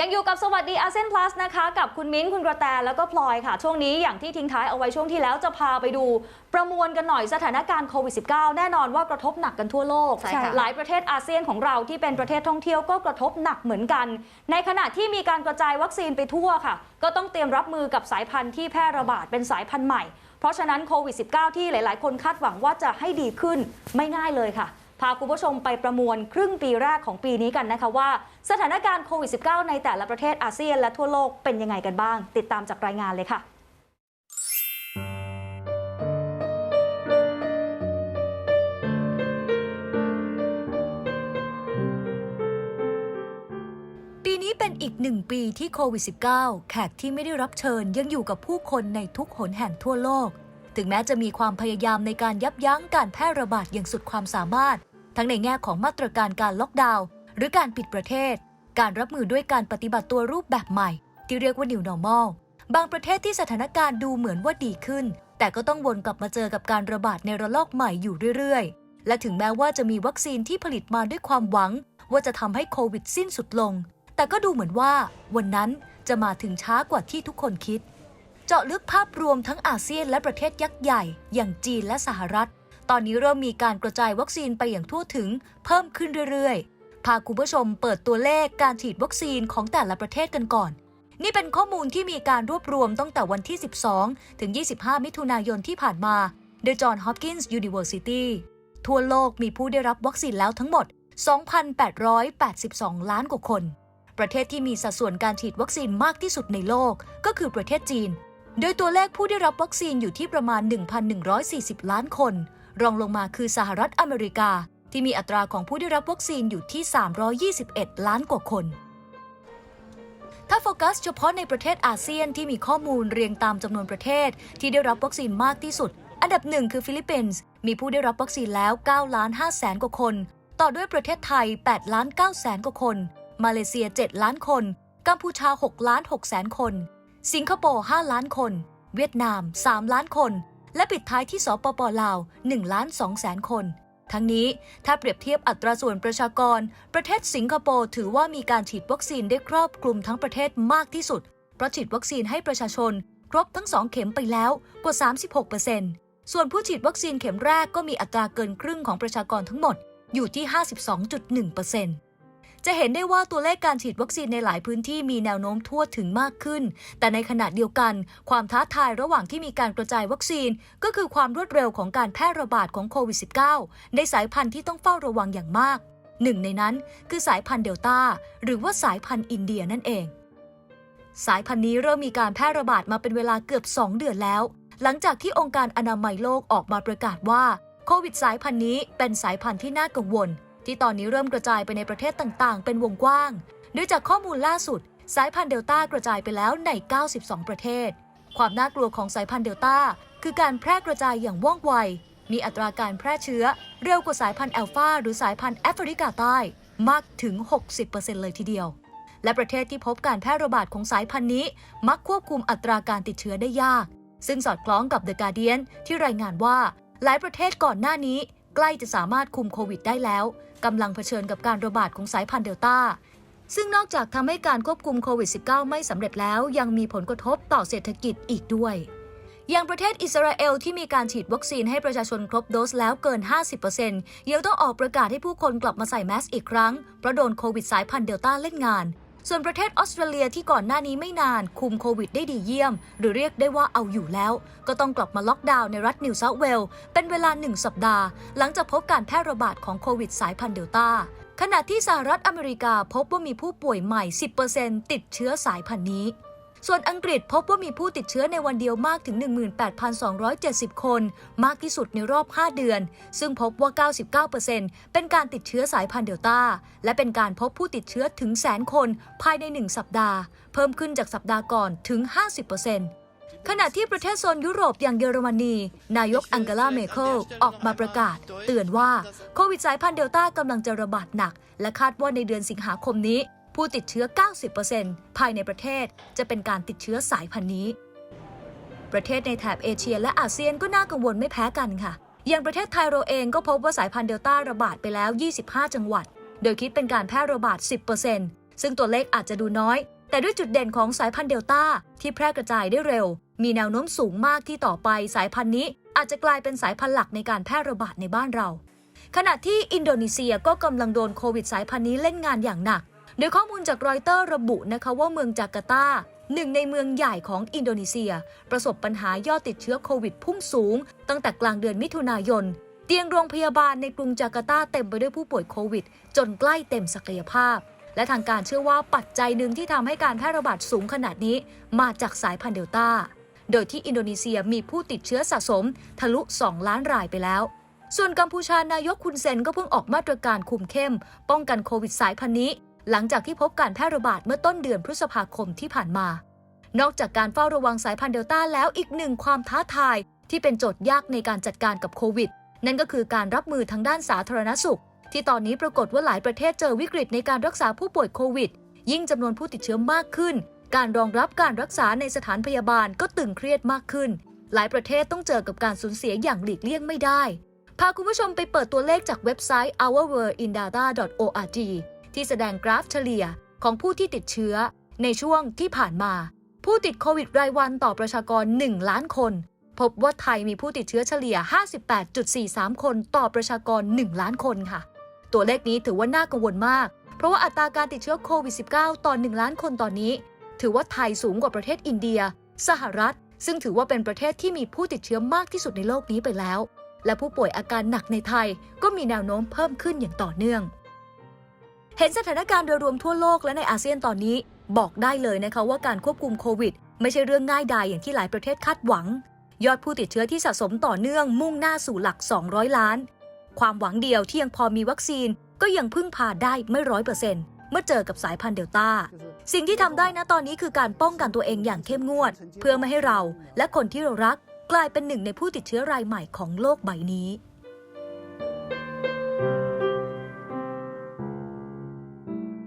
ยังอยู่กับสวัสดีอาเซียนพลัสนะคะ กับคุณมิ้นท์คุณกระแตแล้วก็พลอยค่ะ ช่วงนี้อย่างที่ทิ้งท้ายเอาไว้ช่วงที่แล้วจะพาไปดูประมวลกันหน่อยสถานการณ์โควิด -19 แน่นอนว่ากระทบหนักกันทั่วโลกใช่ค่ะหลายประเทศอาเซียนของเราที่เป็นประเทศท่องเที่ยวก็กระทบหนักเหมือนกัน ในขณะที่มีการกระจายวัคซีนไปทั่วค่ะ ก็ต้องเตรียมรับมือกับสายพันธุ์ที่แพร่ระบาดเป็นสายพันธุ์ใหม่ เพราะฉะนั้นโควิด -19 ที่หลาย ๆ คนคาดหวังว่าจะให้ดีขึ้นไม่ง่ายเลยค่ะ พาคุณผู้ชมไปประมวลครึ่งปีแรกของปีนี้กันนะคะว่า สถานการณ์โควิด -19 ในแต่ละประเทศอาเซียนและทั่วโลกเป็นยังไงกันบ้าง ติดตามจากรายงานเลยค่ะปีนี้เป็นอีกหนึ่งปีที่โควิด -19 แขกที่ไม่ได้รับเชิญยังอยู่กับผู้คนในทุกหนแห่งทั่วโลก ถึงแม้จะมีความพยายามในการยับยั้งการแพร่ระบาดอย่างสุดความสามารถ ทั้งในแง่ของมาตรการการล็อกดาวน์หรือการปิดประเทศ การรับมือด้วยการปฏิบัติตัวรูปแบบใหม่ ที่เรียกว่า New Normal บางประเทศที่สถานการณ์ดูเหมือนว่าดีขึ้น แต่ก็ต้องวนกลับมาเจอกับการระบาดในระลอกใหม่อยู่เรื่อยๆ และถึงแม้ว่าจะมีวัคซีนที่ผลิตมาด้วยความหวัง ว่าจะทำให้โควิดสิ้นสุดลง แต่ก็ดูเหมือนว่า วันนั้นจะมาถึงช้ากว่าที่ทุกคนคิด เจาะลึกภาพรวมทั้งอาเซียนและประเทศยักษ์ใหญ่ อย่างจีนและสหรัฐ ตอนนี้เริ่มมีการกระจายวัคซีนไปอย่างทั่วถึง เพิ่มขึ้นเรื่อยๆ พาคุณผู้ชมเปิดตัวเลขการฉีดวัคซีนของแต่ละประเทศกันก่อน นี่เป็นข้อมูลที่มีการรวบรวมตั้งแต่วันที่ 12 ถึง 25 มิถุนายนที่ผ่านมาโดย John Hopkins University ทั่วโลกมีผู้ได้รับวัคซีนแล้วทั้งหมด 2,882 ล้านกว่าคน ประเทศที่มีสัดส่วนการฉีดวัคซีนมากที่สุดในโลกก็คือประเทศจีน โดยตัวเลขผู้ได้รับวัคซีนอยู่ที่ประมาณ 1,140 ล้านคน รองลงมาคือสหรัฐอเมริกา ที่มีอัตราของผู้ได้รับวัคซีนอยู่ที่ 321 ล้านกว่าคน ถ้าโฟกัสเฉพาะในประเทศอาเซียนที่มีข้อมูลเรียงตามจำนวนประเทศ ที่ได้รับวัคซีนมากที่สุด อันดับหนึ่งคือฟิลิปปินส์มีผู้ได้รับวัคซีนแล้ว9ล้าน5แสนกว่าคน ต่อด้วยประเทศไทย8ล้าน9แสนกว่าคน มาเลเซีย 7 ล้านคน กัมพูชา6ล้าน6แสนคน สิงคโปร์5ล้านคน เวียดนาม 3 ล้านคน และปิดท้ายที่สปปลาว1ล้าน2แสนคน ทั้งนี้ถ้าเปรียบเทียบอัตราส่วนประชากร ประเทศสิงคโปร์ถือว่ามีการฉีดวัคซีนได้ครอบคลุมทั้งประเทศมากที่สุด เพราะฉีดวัคซีนให้ประชาชน ครบทั้ง2เข็มไปแล้วกว่า 36%ส่วนผู้ฉีดวัคซีนเข็มแรกก็มีอัตราเกินครึ่งของประชากรทั้งหมดอยู่ที่ 52.1% จะเห็นได้ว่าตัวเลขการฉีดวัคซีนในหลายพื้นที่มีแนวโน้มทั่วถึงมากขึ้น แต่ในขณะเดียวกัน ความท้าทายระหว่างที่มีการกระจายวัคซีน ก็คือความรวดเร็วของการแพร่ระบาดของโควิด -19 ในสายพันธุ์ที่ต้องเฝ้าระวังอย่างมาก หนึ่งในนั้นคือสายพันธุ์เดลต้าหรือว่าสายพันธุ์อินเดียนั่นเอง สายพันธุ์นี้เริ่มมีการแพร่ระบาดมาเป็นเวลาเกือบ 2 เดือนแล้ว หลังจากที่องค์การอนามัยโลกออกมาประกาศว่าโควิดสายพันธุ์นี้เป็นสายพันธุ์ที่น่ากังวล ที่ตอนนี้เริ่มกระจายไปในประเทศต่างๆ เป็นวงกว้างโดยจากข้อมูลล่าสุด สายพันธุ์เดลต้ากระจายไปแล้วใน 92 ประเทศ ความน่ากลัวของสายพันธุ์เดลต้าคือการแพร่กระจายอย่างว่องไว มีอัตราการแพร่เชื้อ เร็วกว่าสายพันธุ์แอลฟาหรือสายพันธุ์แอฟริกาใต้มากถึง 60%เลยทีเดียว และประเทศที่พบการแพร่ระบาดของสายพันธุ์นี้ มักควบคุมอัตราการติดเชื้อได้ยาก ซึ่งสอดคล้องกับ The Guardian ที่รายงานว่า หลายประเทศก่อนหน้านี้ ใกล้จะสามารถคุมโควิดได้แล้วกำลังเผชิญกับการระบาดของสายพันธุ์เดลต้า ซึ่งนอกจากทำให้การควบคุมโควิด -19 ไม่สำเร็จแล้ว ยังมีผลกระทบต่อเศรษฐกิจอีกด้วยอย่างประเทศอิสราเอลที่มีการฉีดวัคซีนให้ประชาชนครบโดสแล้วเกิน 50%ยังต้องออกประกาศให้ผู้คนกลับมาใส่แมสอีกครั้งเพราะโดนโควิดสายพันธุ์เดลต้าเล่นงาน ส่วนประเทศออสเตรเลียที่ก่อนหน้านี้ไม่นานคุมโควิดได้ดีเยี่ยม หรือเรียกได้ว่าเอาอยู่แล้ว ก็ต้องกลับมาล็อกดาวน์ในรัฐนิวเซาท์เวลส์เป็นเวลาหนึ่งสัปดาห์ หลังจากพบการแพร่ระบาดของโควิดสายพันธุ์เดลต้าขณะที่สหรัฐอเมริกาพบว่ามีผู้ป่วยใหม่ 10%ติดเชื้อสายพันธุ์นี้ ส่วนอังกฤษพบว่ามีผู้ติดเชื้อในวันเดียวมากถึง 18,270 คน มากที่สุดในรอบ 5 เดือน ซึ่งพบว่า 99%เป็นการติดเชื้อสายพันธุ์เดลต้า และเป็นการพบผู้ติดเชื้อถึงแสนคนภายใน 1 สัปดาห์ เพิ่มขึ้นจากสัปดาห์ก่อนถึง 50%ขณะที่ประเทศโซนยุโรปอย่างเยอรมนี นายกอังเกลาเมเคิลออกมาประกาศ เตือนว่าโควิดสายพันธุ์เดลต้ากำลังจะระบาดหนัก และคาดว่าในเดือนสิงหาคมนี้ ผู้ติดเชื้อ 90%ภายในประเทศจะเป็นการติดเชื้อสายพันธุ์นี้ ประเทศในแถบเอเชียและอาเซียนก็น่ากังวลไม่แพ้กันค่ะ อย่างประเทศไทยเราเองก็พบว่าสายพันธุ์เดลต้าระบาดไปแล้ว 25 จังหวัด โดยคิดเป็นการแพร่ระบาด 10%ซึ่งตัวเลขอาจจะดูน้อย แต่ด้วยจุดเด่นของสายพันธุ์เดลต้าที่แพร่กระจายได้เร็ว มีแนวโน้มสูงมากที่ต่อไปสายพันธุ์นี้อาจจะกลายเป็นสายพันธุ์หลักในการแพร่ระบาดในบ้านเรา ขณะที่อินโดนีเซียก็กำลังโดนโควิดสายพันธุ์นี้เล่นงานอย่างหนัก โดยข้อมูลจากรอยเตอร์ระบุนะคะว่าเมืองจาการ์ตาหนึ่งในเมืองใหญ่ของอินโดนีเซีย ประสบปัญหายอดติดเชื้อโควิดพุ่งสูง ตั้งแต่กลางเดือนมิถุนายน เตียงโรงพยาบาลในกรุงจาการ์ตาเต็มไปด้วยผู้ป่วยโควิด จนใกล้เต็มศักยภาพ และทางการเชื่อว่าปัจจัยหนึ่งที่ทำให้การแพร่ระบาดสูงขนาดนี้ มาจากสายพันธุ์เดลต้าโดยที่อินโดนีเซียมีผู้ติดเชื้อสะสม ทะลุ 2 ล้านรายไปแล้ว ส่วนกัมพูชานายกคุนเซนก็เพิ่งออกมาตรการคุมเข้ม ป้องกันโควิดสายพันธุ์นี้ หลังจากที่พบการแพร่ระบาดเมื่อต้นเดือนพฤษภาคมที่ผ่านมา นอกจากการเฝ้าระวังสายพันธุ์เดลต้าแล้วอีกหนึ่งความท้าทายที่เป็นโจทย์ยากในการจัดการกับโควิด นั่นก็คือการรับมือทางด้านสาธารณสุข ที่ตอนนี้ปรากฏว่าหลายประเทศเจอวิกฤตในการรักษาผู้ป่วยโควิด ยิ่งจำนวนผู้ติดเชื้อมากขึ้น การรองรับการรักษาในสถานพยาบาลก็ตึงเครียดมากขึ้น หลายประเทศต้องเจอกับการสูญเสียอย่างหลีกเลี่ยงไม่ได้พาคุณผู้ชมไปเปิดตัวเลขจากเว็บไซต์ ourworldindata.org ที่แสดงกราฟเฉลี่ยของผู้ที่ติดเชื้อ ในช่วงที่ผ่านมา ผู้ติดโควิดรายวันต่อประชากร 1 ล้านคน พบว่าไทยมีผู้ติดเชื้อเฉลี่ย 58.43 คนต่อประชากร 1 ล้านคนค่ะ ตัวเลขนี้ถือว่าน่ากังวลมาก เพราะว่าอัตราการติดเชื้อโควิด -19 ต่อ 1 ล้านคนตอนนี้ ถือว่าไทยสูงกว่าประเทศอินเดีย สหรัฐ ซึ่งถือว่าเป็นประเทศที่มีผู้ติดเชื้อมากที่สุดในโลกนี้ไปแล้ว และผู้ป่วยอาการหนักในไทยก็มีแนวโน้มเพิ่มขึ้นอย่างต่อเนื่อง เห็นสถานการณ์โดยรวมทั่วโลกและในอาเซียนตอนนี้ บอกได้เลยนะคะว่าการควบคุมโควิด ไม่ใช่เรื่องง่ายดายอย่างที่หลายประเทศคาดหวัง ยอดผู้ติดเชื้อที่สะสมต่อเนื่องมุ่งหน้าสู่หลัก 200 ล้าน ความหวังเดียวที่ยังพอมีวัคซีนก็ยังพึ่งพาได้ไม่ร้อยเปอร์เซ็นต์เมื่อเจอกับสายพันธุ์เดลต้า สิ่งที่ทำได้นะตอนนี้คือการป้องกันตัวเองอย่างเข้มงวด เพื่อไม่ให้เรา และคนที่เรารัก กลายเป็นหนึ่งในผู้ติดเชื้อรายใหม่ของโลกใบนี้